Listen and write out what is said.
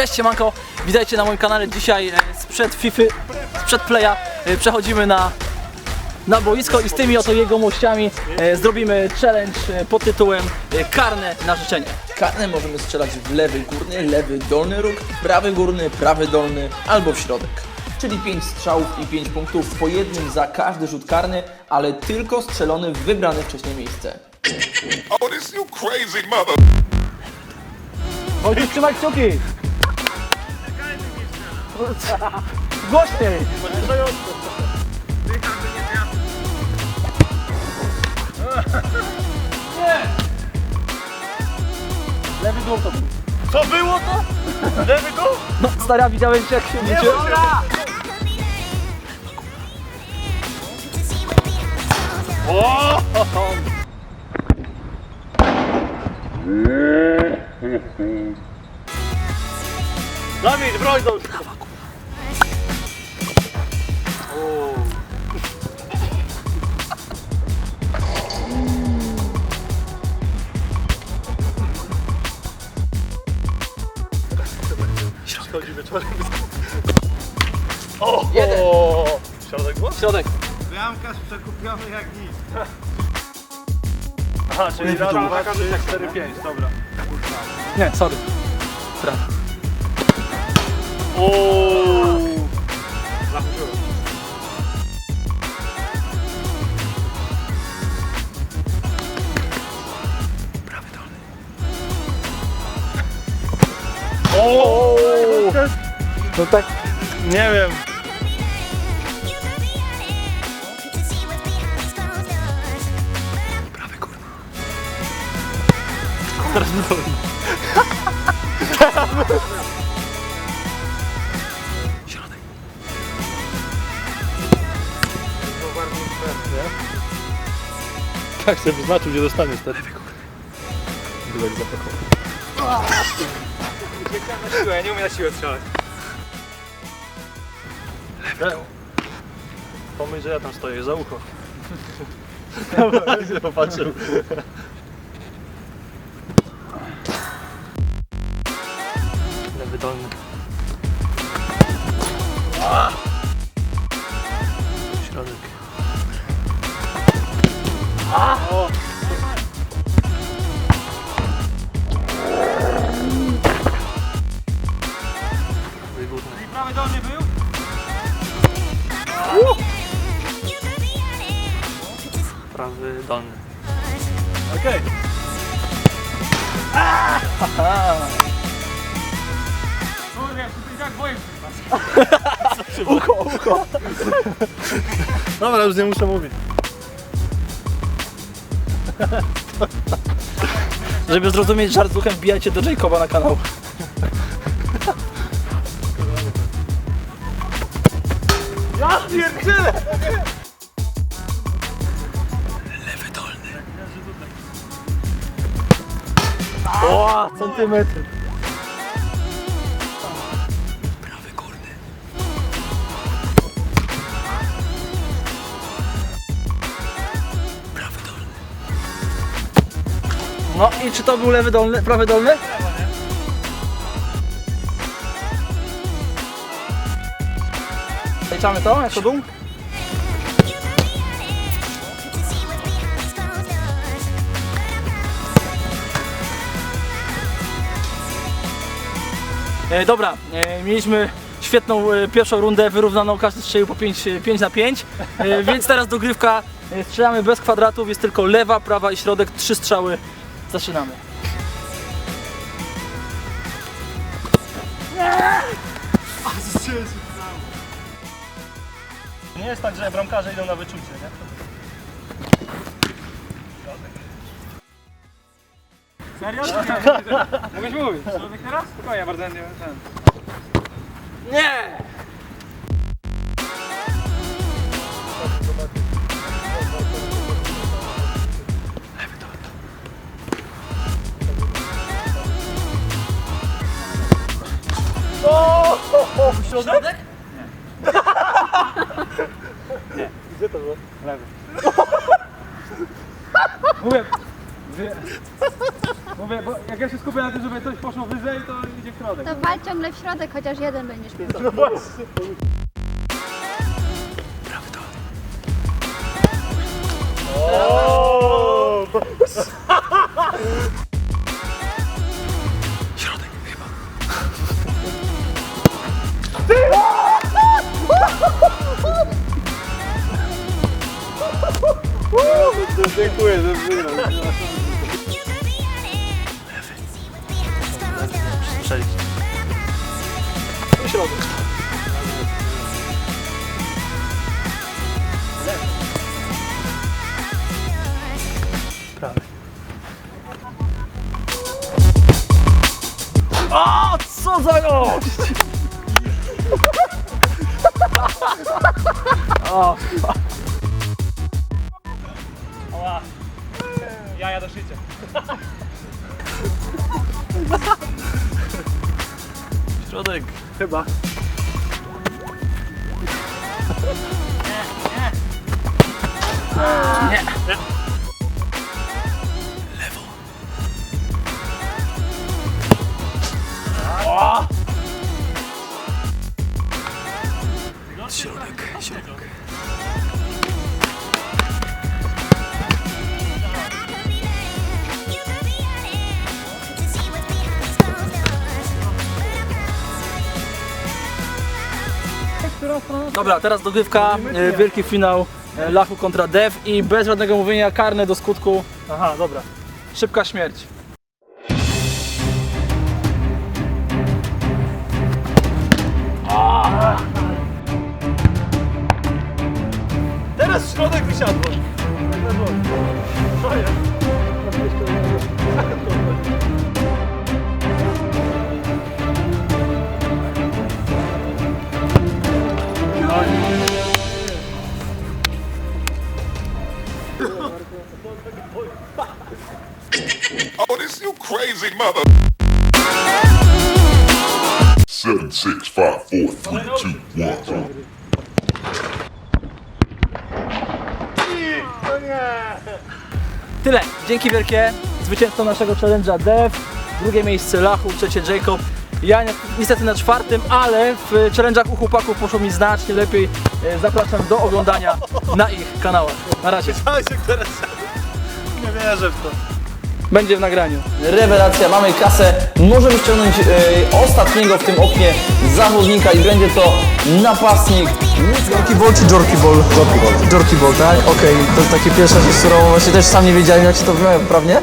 Cześć siemanko, witajcie na moim kanale. Dzisiaj e, sprzed FIFA, sprzed Playa e, przechodzimy na, na boisko i z tymi oto jegomościami e, zrobimy challenge e, pod tytułem e, Karne na życzenie. Karne możemy strzelać w lewy górny, lewy dolny róg, prawy górny, prawy dolny albo w środek. Czyli 5 strzałów i 5 punktów po jednym za każdy rzut karny, ale tylko strzelony w wybrane wcześniej miejsce. Oh, this you crazy mother. Chodź, trzymaj kciuki! Głośniej! Nie! Lewy dół to był. Co było to? Lewy dół? No stara, widziałeś jak się będzie... Dawid, broń do... Schodzi wieczorem. O! Jeden. Środek było? Środek. Bramkarz przekupiony jak nic. Aha, czyli dwa, trzy, cztery, pięć, dobra. Nie, sorry. Prawa. Ooo! Zachodziłem. No tak. Nie wiem. Tak sobie wyznaczył, gdzie dostanie wtedy. Byłek zapakował. Ja nie umiem na siłę strzelać. Pomyśl, że ja tam stoję za ucho. Dobra, się popatrzył. Lewy dolny. Środek. O! Dolny. Okej. Ucho, ucho. Dobra, już nie muszę mówić. Żeby zrozumieć żart z duchem, wbijajcie do Jacoba na kanał. Ja pierdzielę! O, centymetr. No i czy to był lewy dolny, prawy dolny? Zaliczamy to jako dół? Dobra, e, mieliśmy świetną e, pierwszą rundę, wyrównaną, każdy strzelił po 5, 5 na 5, e, więc teraz dogrywka, e, strzelamy bez kwadratów, jest tylko lewa, prawa i środek, trzy strzały, zaczynamy. Nie jest tak, że bramkarze idą na wyczucie, nie? Serio? Mogłeś mówić. Człowiek teraz? Spokojnie, ja bardzo nie wiem. Nie! Środek? Nie. Gdzie to było? Mówię, wy, Mówię, bo jak ja się skupię na tym, żeby coś poszło wyżej, to idzie w środek. To wal ciągle w środek, chociaż jeden będziesz miał. No właśnie. O! Przejść. Środek. Prawy. O, co za gość! O, Jaja do szycia. Środek. Chyba. Środek, Dobra, teraz dogrywka, e, wielki finał e, Lachu kontra Dev i bez żadnego mówienia karne do skutku, Aha, dobra. szybka śmierć. Teraz środek wysiadło. Co jest? Crazy mother. Seven, six, five, four, three, two, one. Tyle, dzięki wielkie. Zwycięzcą naszego challenge'a Dev, drugie miejsce Lachu, trzecie Jacob. Ja ni- niestety na czwartym, ale w challenge'ach u chłopaków poszło mi znacznie lepiej. E, Zapraszam do oglądania na ich kanałach. Na razie, się teraz... Nie wierzę w to. Będzie w nagraniu. Rewelacja, mamy kasę. Możemy ściągnąć e, ostatniego w tym oknie zawodnika i będzie to napastnik. Jorki Ball czy Jorki Ball? Jorki Ball. Jorki Ball, tak? Okej, to jest takie pierwsza rzecz, którą właśnie też sam nie wiedziałem jak się to wymawia, prawnie?